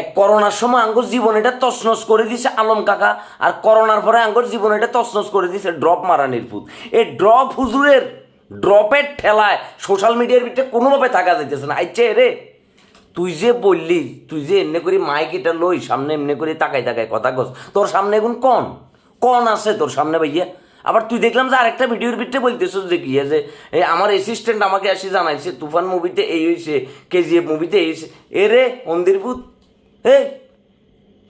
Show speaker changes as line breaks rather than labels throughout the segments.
এক করোনার সময় আঙ্গুর জীবন এটা তছনছ করে দিছে আলম কাকা, আর করোনার পরে আঙ্গুর জীবন এটা তছনছ করে দিছে ড্রপ মারানির ফুট এই ড্রপ হুজুরের, ড্রপের ঠেলায় সোশ্যাল মিডিয়ার ভিতরে কোনোভাবে থাকা যাইতেছে না। আইছে রে, তুই যে বললি, তুই যে এমনি করে মাইক এটা লই সামনে এমনি করে তাকাই তাকাই কথা কস, তোর সামনে এখন কন? কন আছে তোর সামনে ভাইয়া? আবার তুই দেখলাম যে আরেকটা ভিডিওর ভিতরে বলতেছিস যে কি যে আমার অ্যাসিস্ট্যান্ট আমাকে আসি জানাইছে, তুফান মুভিতে এই হয়েছে কেজিএফ মুভিতে এই এ রে মন্দিরভূত এই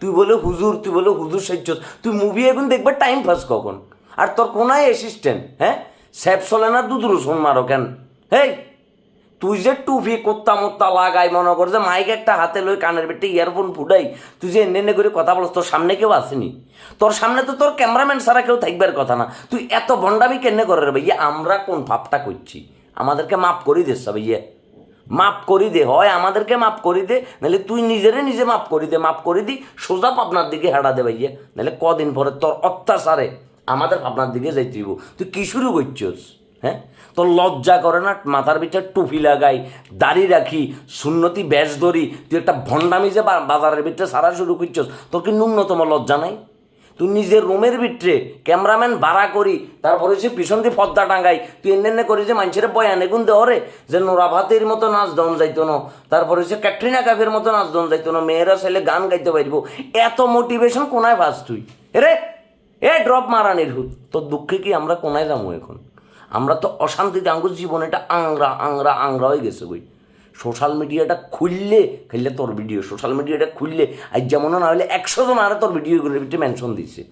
তুই বলে হুজুর, তুই বলে হুজুর সাজ্য তুই মুভি এখন দেখবে টাইম পাস কখন? আর তোর কোনায় অ্যাসিস্ট্যান্ট হ্যাঁ? স্যাপ চলে না দুধ রসুন মারো কেন? হেই, তুই যে টুপি কোত্তা মোত্তা লাগাই, মনে কর যে মাইক একটা হাতে লই কানের বেটে ইয়ারফোন ফুটাই, তুই যে এনে করে কথা বলছ, তোর সামনে কেউ আসেনি? তোর সামনে তো তোর ক্যামেরাম্যান ছাড়া কেউ থাকবার কথা না। তুই এত ভণ্ডামি কেনে করে রে ভাইয়া? আমরা কোন ভাবটা করছি? আমাদেরকে মাফ করি দিস ভাইয়া। মাপ করি দে, হয় আমাদেরকে মাপ করি দে, নাহলে তুই নিজেরে নিজে মাপ করি দে মাপ করি দি, সোজা পাবনার দিকে হেঁড়া দে ভাইয়া, নাহলে কদিন পরে তোর অত্যাচারে আমাদের পাবনার দিকে যাইতে হইব। তুই কি শুরু করছিস হ্যাঁ? তোর লজ্জা করে না, মাথার ভিতরে টুপি লাগাই, দাড়ি রাখি, সুন্নতি ব্যাস ধরি, তুই একটা ভণ্ডামি যে বাজারের ভিতরে সারা শুরু করছিস, তোর কি ন্যূনতম লজ্জা নাই? তুই নিজের রুমের ভিতরে ক্যামেরাম্যান ভাড়া করি, তারপরে সে পিছন দিয়ে পদ্মা টাঙ্গাই, তুই এনে এনে করি যে মানুষের বয়ানে গুন দেওয়ারে যে নোরা ভাতের মতো নাচ দন যাইতো না, তারপরে সে ক্যাটরিনা কাফের মতো নাচ দন যাইতো না, মেয়েরা ছেলে গান গাইতে পারব। এত মোটিভেশন কোনায় ভাস তুই? রে, এ ড্রপ মারানির হুত তোর দুঃখে কি আমরা কোনায় যাব এখন? আমরা তো অশান্তিতে আঙ্গুর জীবন এটা আংরা আংরা আংরা হয়ে গেছে বই সোশ্যাল মিডিয়াটা খুললে, খেললে তোর ভিডিও সোশ্যাল মিডিয়াটা খুললে, আজ যেমন না হলে একশো জন আরে তোর ভিডিওগুলোর ভিতরে মেনশন দিচ্ছে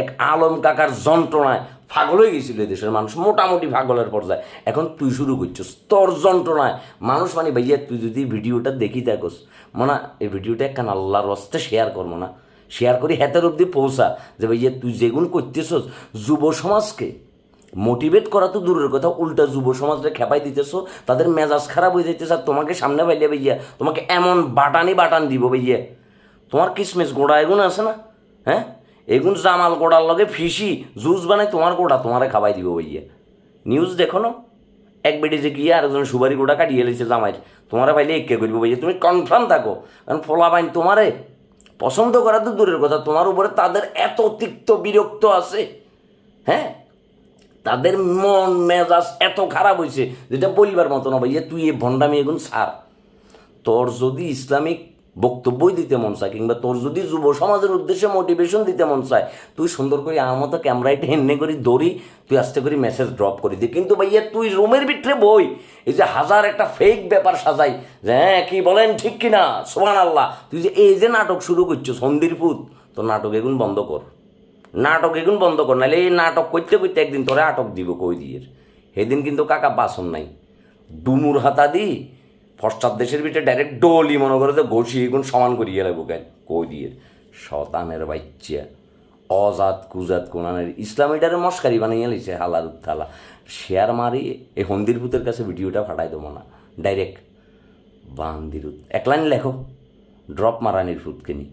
এক আলম কাকার যন্ত্রণায় পাগল হয়ে গেছিল দেশের মানুষ, মোটামুটি পাগলের পর্যায়ে। এখন তুই শুরু করছিস, তোর যন্ত্রণায়। মানুষ মানে ভাইয়া, তুই যদি ভিডিওটা দেখি দেখোস মনে, এই ভিডিওটা একখান আল্লাহর রস্তে শেয়ার করব না শেয়ার করি হাতের অব্দি পৌঁছা, যে ভাইয়া, তুই যেগুন করতেছস, যুব সমাজকে মোটিভেট করা তো দূরের কথা, উল্টা যুব সমাজকে খেপাই দিতেছো, তাদের মেজাজ খারাপ হয়ে যাইতেছে আর তোমাকে সামনে পাইলে ভাইয়া তোমাকে এমন বাটানি বাটান দিব ভাইয়া তোমার কিসমিস গোড়া এগুন আছে না? হ্যাঁ? এগুন জামাল গোড়ার লগে ফিসি, জুস বানাই তোমার গোড়া, তোমারে খাবাই দিব ভাইয়া নিউজ দেখো না? এক বেডি যে গিয়ে আরেকজন সুবারি গোড়া কাটিয়ে এলেছে জামাই তোমারে পাইলে একে করব ভাইয়া তুমি কনফার্ম থাকো, কারণ ফোলা বাইন তোমারে। পছন্দ করা তো দূরের কথা, তোমার উপরে তাদের এত তিক্ত বিরক্ত আছে হ্যাঁ? তাদের মন, মেজাজ এত খারাপ হয়েছে যেটা বলিবার মতো না ভাইয়া, তুই এ ভণ্ডামি এখন ছাড় তোর যদি ইসলামিক বক্তব্যই দিতে মন চায় কিংবা তোর যদি যুব সমাজের উদ্দেশ্যে মোটিভেশন দিতে মন চায়, তুই সুন্দর করে আমার মতো ক্যামেরাইটা হেন্নে করি দৌড়ি, তুই আস্তে করে মেসেজ ড্রপ করে দি। কিন্তু ভাইয়া, তুই রুমের ভিতরে বই, এই যে হাজার একটা ফেক ব্যাপার সাজাই, যে হ্যাঁ কি বলেন ঠিক কিনা? সোহান আল্লাহ তুই যে এই যে নাটক শুরু করছ সন্দির পুত তোর নাটক এগুন বন্ধ কর। নাটক এগুন বন্ধ কর, নাহলে এই নাটক করতে করতে একদিন তোরে আটক দিব কই দিয়ে। সেদিন কিন্তু কাকা বাসন নাই। ডুমুর হাতা দি পশ্চাৎ দেশের ভিতরে ডাইরেক্ট ডলি মনে করে তো ঘষি এগুন সমান করিয়ে লাগবো কেন? কই দিয়ে। শতানের বাচ্চা, অজাত কুজাত কোনানের ইসলামিটারে মস্কারি বানিয়ে লিছে হালার উত্থালা। শেয়ার মারি, এই হন্দির ভূতের কাছে ভিডিওটা ফাটাই দেবো না। ডাইরেক্ট বান্দির এক লাইন লেখো, ড্রপ মারানির ফুটকে নি